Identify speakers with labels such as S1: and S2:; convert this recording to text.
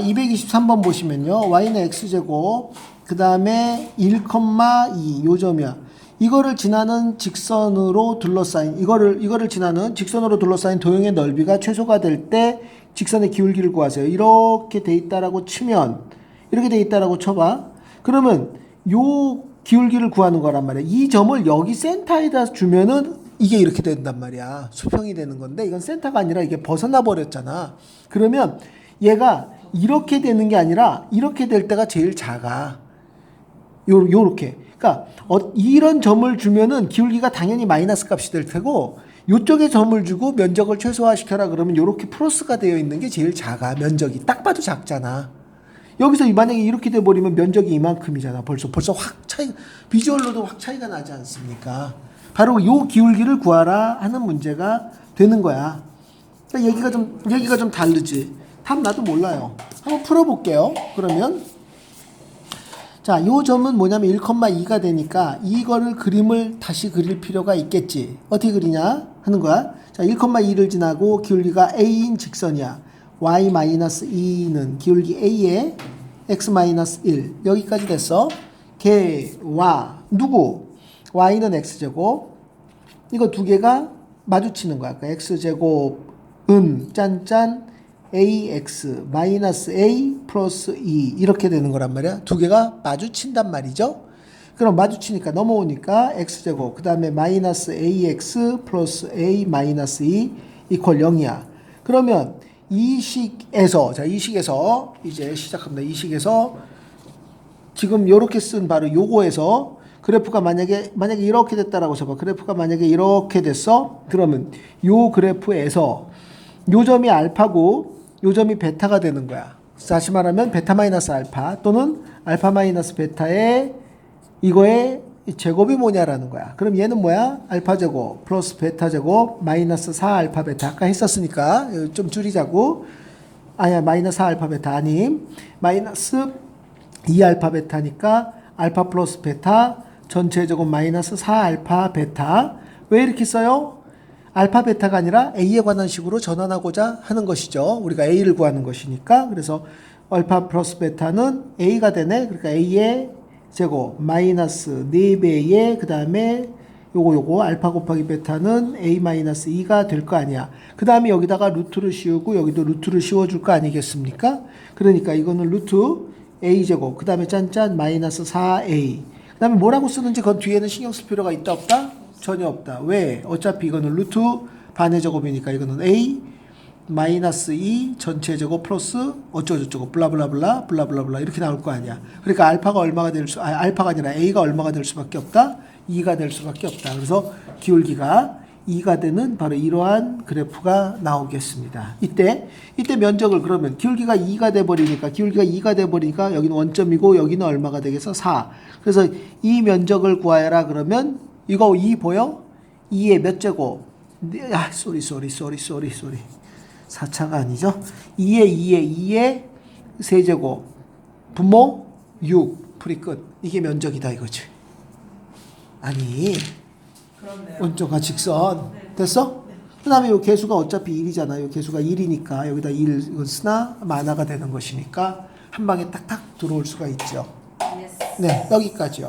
S1: 223번 보시면요. y는 x제곱, 그 다음에 1,2 요점이야. 이거를 지나는 직선으로 둘러싸인, 이거를, 이거를 지나는 직선으로 둘러싸인 도형의 넓이가 최소가 될 때 직선의 기울기를 구하세요. 이렇게 돼 있다라고 치면, 이렇게 돼 있다라고 쳐봐. 그러면 요 기울기를 구하는 거란 말이야. 이 점을 여기 센터에다 주면은 이게 이렇게 된단 말이야. 수평이 되는 건데 이건 센터가 아니라 이게 벗어나 버렸잖아. 그러면 얘가 이렇게 되는 게 아니라 이렇게 될 때가 제일 작아. 요 요렇게. 그러니까 어, 이런 점을 주면은 기울기가 당연히 마이너스 값이 될 테고 요쪽에 점을 주고 면적을 최소화시켜라 그러면 요렇게 플러스가 되어 있는 게 제일 작아. 면적이 딱 봐도 작잖아. 여기서 만약에 이렇게 돼 버리면 면적이 이만큼이잖아. 벌써 벌써 확 차이 비주얼로도 확 차이가 나지 않습니까? 바로 요 기울기를 구하라 하는 문제가 되는 거야. 그러니까 얘기가 좀 얘기가 좀 다르지. 답 나도 몰라요. 한번 풀어볼게요. 그러면 자, 요 점은 뭐냐면 1,2가 되니까 이거를 그림을 다시 그릴 필요가 있겠지. 어떻게 그리냐 하는 거야. 자, 1,2를 지나고 기울기가 a인 직선이야. y-2는 기울기 a에 x-1 여기까지 됐어. 걔와 누구? y는 x제곱. 이거 두 개가 마주치는 거야. 그러니까 x제곱은 짠짠 ax 마이너스 a 플러스 2 이렇게 되는 거란 말이야. 두 개가 마주친단 말이죠. 그럼 마주치니까 넘어오니까 x제곱 그 다음에 마이너스 ax 플러스 a 마이너스 2 이퀄 0이야. 그러면 이 식에서 자 이 식에서 이제 시작합니다. 이 식에서 지금 요렇게 쓴 바로 요거에서 그래프가 만약에 만약에 이렇게 됐다라고 쳐봐. 그래프가 만약에 이렇게 됐어. 그러면 요 그래프에서 요 점이 알파고 요 점이 베타가 되는 거야. 다시 말하면 베타 마이너스 알파 또는 알파 마이너스 베타의 이거의 제곱이 뭐냐라는 거야. 그럼 얘는 뭐야? 알파 제곱 플러스 베타 제곱 마이너스 4 알파 베타 아까 했었으니까 좀 줄이자고. 아니야 마이너스 4 알파 베타 아님 마이너스 2 알파 베타니까 알파 플러스 베타 전체 제곱 마이너스 4 알파 베타 왜 이렇게 써요? 알파 베타가 아니라 A에 관한 식으로 전환하고자 하는 것이죠. 우리가 A를 구하는 것이니까. 그래서 알파 플러스 베타는 A가 되네. 그러니까 A의 제곱 마이너스 4배의 그 다음에 요거 요거 알파 곱하기 베타는 A 마이너스 2가 될 거 아니야. 그 다음에 여기다가 루트를 씌우고 여기도 루트를 씌워줄 거 아니겠습니까? 그러니까 이거는 루트 A 제곱 그 다음에 짠짠 마이너스 4A 그 다음에 뭐라고 쓰는지 그건 뒤에는 신경 쓸 필요가 있다 없다? 전혀 없다. 왜? 어차피 이거는 루트 반의 제곱이니까 이거는 A 마이너스 2 전체 제곱 플러스 어쩌고저쩌고 블라블라블라 블라블라블라 이렇게 나올 거 아니야. 그러니까 알파가 얼마가 될 수, 아, 알파가 아니라 A가 얼마가 될 수밖에 없다? 2가 될 수밖에 없다. 그래서 기울기가 2가 되는 바로 이러한 그래프가 나오겠습니다. 이때 이때 면적을 그러면 기울기가 2가 돼 버리니까 기울기가 2가 돼 버리니까 여기는 원점이고 여기는 얼마가 되겠어? 4. 그래서 이 면적을 구하여라 그러면 이거 2 보여? 2의 몇 제곱? 네, 아, 쏘리 쏘리 쏘리 쏘리 쏘리. 4차가 아니죠? 2의 2의 2의 세제곱 분모 6 풀이 끝. 이게 면적이다 이거지. 아니. 원점과 직선 됐어? 그 다음에 요 개수가 어차피 1이잖아. 요 개수가 1이니까 여기다 1 이건 쓰나 만화가 되는 것이니까 한 방에 딱딱 들어올 수가 있죠. 네, 여기까지요.